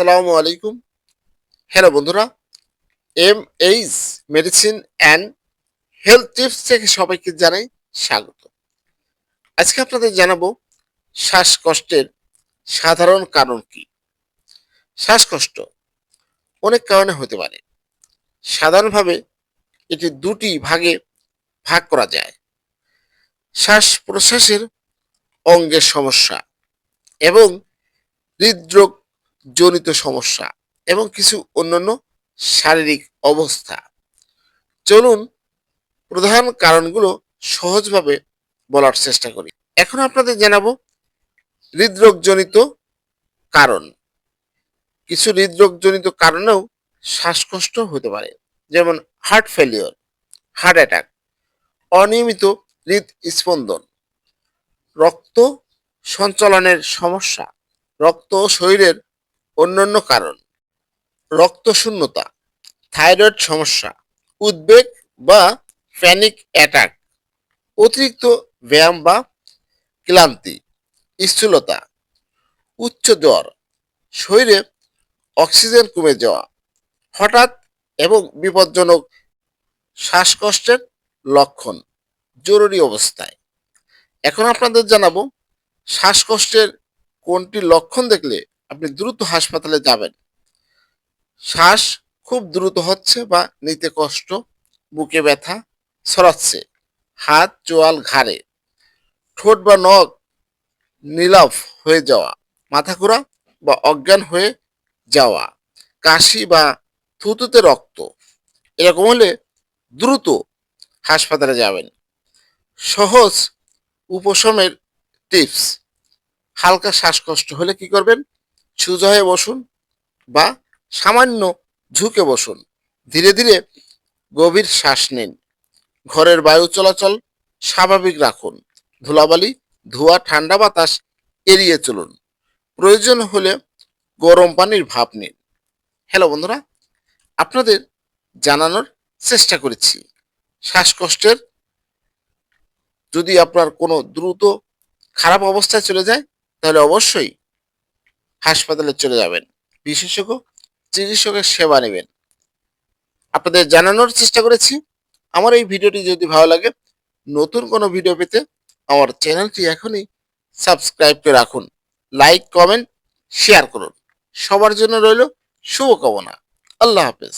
আসসালামু আলাইকুম। হ্যালো বন্ধুরা। M H medicine and health tips থেকে সবাইকে জানাই স্বাগত। আজকে আপনাদের জানাব, শ্বাসকষ্টের সাধারণ কারণ কি? শ্বাসকষ্ট অনেক কারণে হতে পারে। সাধারণভাবে এটি দুটি ভাগে ভাগ করা যায়। শ্বাস প্রশ্বাসের অঙ্গের সমস্যা এবং হৃদরোগ জনিত সমস্যা এবং কিছু অন্যান্য শারীরিক অবস্থা। চলুন প্রধান কারণগুলো সহজভাবে বলার চেষ্টা করি। এখন আপনাদের জানাব হৃদরোগজনিত কারণ। কিছু হৃদরোগজনিত কারণেও শ্বাসকষ্ট হতে পারে, যেমন হার্ট ফেলিওর হার্ট অ্যাটাক অনিয়মিত হৃদস্পন্দন, রক্ত সঞ্চালনের সমস্যা, রক্ত শরীরের অন্যান্য কারণ। রক্তশূন্যতা, থাইরয়েড সমস্যা, উদ্বেগ বা প্যানিক অ্যাটাক, অতিরিক্ত ব্যায়াম বা ক্লান্তি, স্থূলতা, উচ্চ জ্বর, শরীরে অক্সিজেন কমে যাওয়া, হঠাৎ এবং বিপজ্জনক শ্বাসকষ্টের লক্ষণ, জরুরি অবস্থায়। এখন আপনাদের জানাব, শ্বাসকষ্টের কোনটি লক্ষণ দেখলে আপনি দ্রুত হাসপাতালে যাবেন। শ্বাস খুব দ্রুত হচ্ছে বা নিতে কষ্ট, বুকে ব্যথা, ছড়াচ্ছে, হাত, চোয়াল ঘাড়ে, ঠোঁট বা নখ নীলাভ হয়ে যাওয়া, মাথা ঘোরা বা অজ্ঞান হয়ে যাওয়া, কাশি বা থুতুতে রক্ত, এরকম হলে দ্রুত হাসপাতালে যাবেন। সহজ উপশমের টিপস, হালকা শ্বাসকষ্ট হলে কি করবেন? সোজা হয়ে বসুন বা সামান্য ঝুঁকে বসুন। ধীরে ধীরে গভীর শ্বাস নিন। ঘরের বায়ু চলাচল স্বাভাবিক রাখুন। ধুলাবালি, ধোয়া, ঠান্ডা বাতাস এড়িয়ে চলুন। প্রয়োজন হলে গরম পানির ভাপ নিন। হ্যালো বন্ধুরা, আপনাদের জানানোর চেষ্টা করেছি। শ্বাসকষ্টের যদি আপনার কোনো দ্রুত খারাপ অবস্থায় চলে যায়, তাহলে অবশ্যই হাসপাতালে চলে যাবেন। বিশেষজ্ঞ, চিকিৎসকের সেবা নেবেন। আপনাদের জানানোর চেষ্টা করেছি। আমার এই ভিডিওটি যদি ভালো লাগে, নতুন কোনো ভিডিও পেতে আমার চ্যানেলটি এখনই সাবস্ক্রাইব করে রাখুন। লাইক, কমেন্ট, শেয়ার করুন। সবার জন্য রইল শুভকামনা। আল্লাহ হাফেজ।